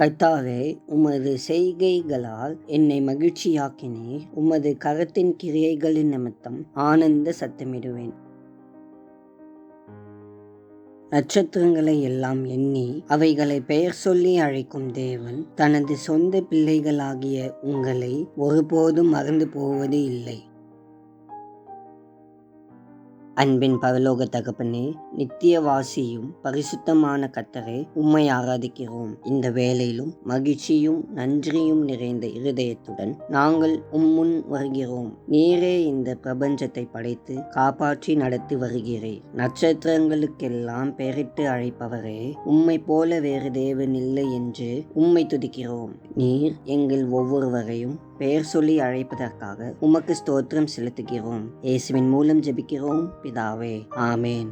கர்த்தாவே உமது செய்கைகளால் என்னை மகிழ்ச்சியாக்கினீர். உமது கரத்தின் கிரியைகளின் நிமித்தம் ஆனந்த சத்தமிடுவேன். நட்சத்திரங்களை எல்லாம் எண்ணி அவைகளை பெயர் சொல்லி அழைக்கும் தேவன் தனது சொந்த பிள்ளைகளாகிய உங்களை ஒருபோதும் மறந்து போவது இல்லை. அன்பின் பரலோக தகப்பனே நித்தியவாசியும் பரிசுத்தமான கத்தரை உம்மை ஆராதிக்கிறோம். இந்த வேளையிலும் மகிழ்ச்சியும் நன்றியும் நிறைந்த இருதயத்துடன் நாங்கள் உம்முன் வருகிறோம். நீரே இந்த பிரபஞ்சத்தை படைத்து காப்பாற்றி நடத்தி வருகிறேன் நட்சத்திரங்களுக்கெல்லாம் பெயரிட்டு அழைப்பவரே உம்மை போல வேறு தேவன் இல்லை என்று உம்மை துதிக்கிறோம். நீர் எங்கள் ஒவ்வொருவரையும் பெயர் சொல்லி அழைப்பதற்காக உமக்கு ஸ்தோத்திரம் செலுத்துகிறோம். இயேசுவின் மூலம் ஜெபிக்கிறோம். பிதாவே ஆமேன்.